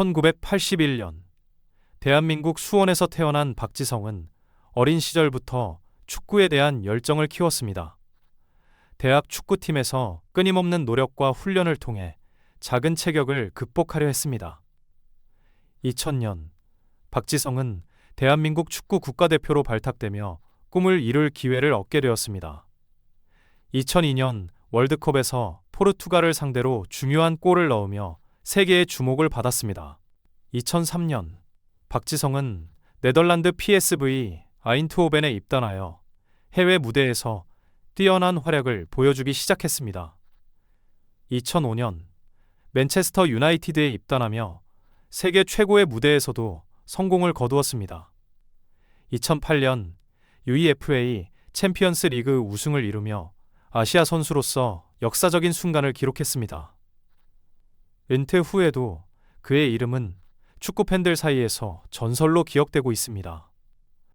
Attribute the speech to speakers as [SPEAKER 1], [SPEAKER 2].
[SPEAKER 1] 1981년 대한민국 수원에서 태어난 박지성은 어린 시절부터 축구에 대한 열정을 키웠습니다. 대학 축구팀에서 끊임없는 노력과 훈련을 통해 작은 체격을 극복하려 했습니다. 2000년 박지성은 대한민국 축구 국가대표로 발탁되며 꿈을 이룰 기회를 얻게 되었습니다. 2002년 월드컵에서 포르투갈을 상대로 중요한 골을 넣으며 세계의 주목을 받았습니다. 2003년 박지성은 네덜란드 PSV 아인트호벤에 입단하여 해외 무대에서 뛰어난 활약을 보여주기 시작했습니다. 2005년 맨체스터 유나이티드에 입단하며 세계 최고의 무대에서도 성공을 거두었습니다. 2008년 UEFA 챔피언스 리그 우승을 이루며 아시아 선수로서 역사적인 순간을 기록했습니다. 은퇴 후에도 그의 이름은 축구 팬들 사이에서 전설로 기억되고 있습니다.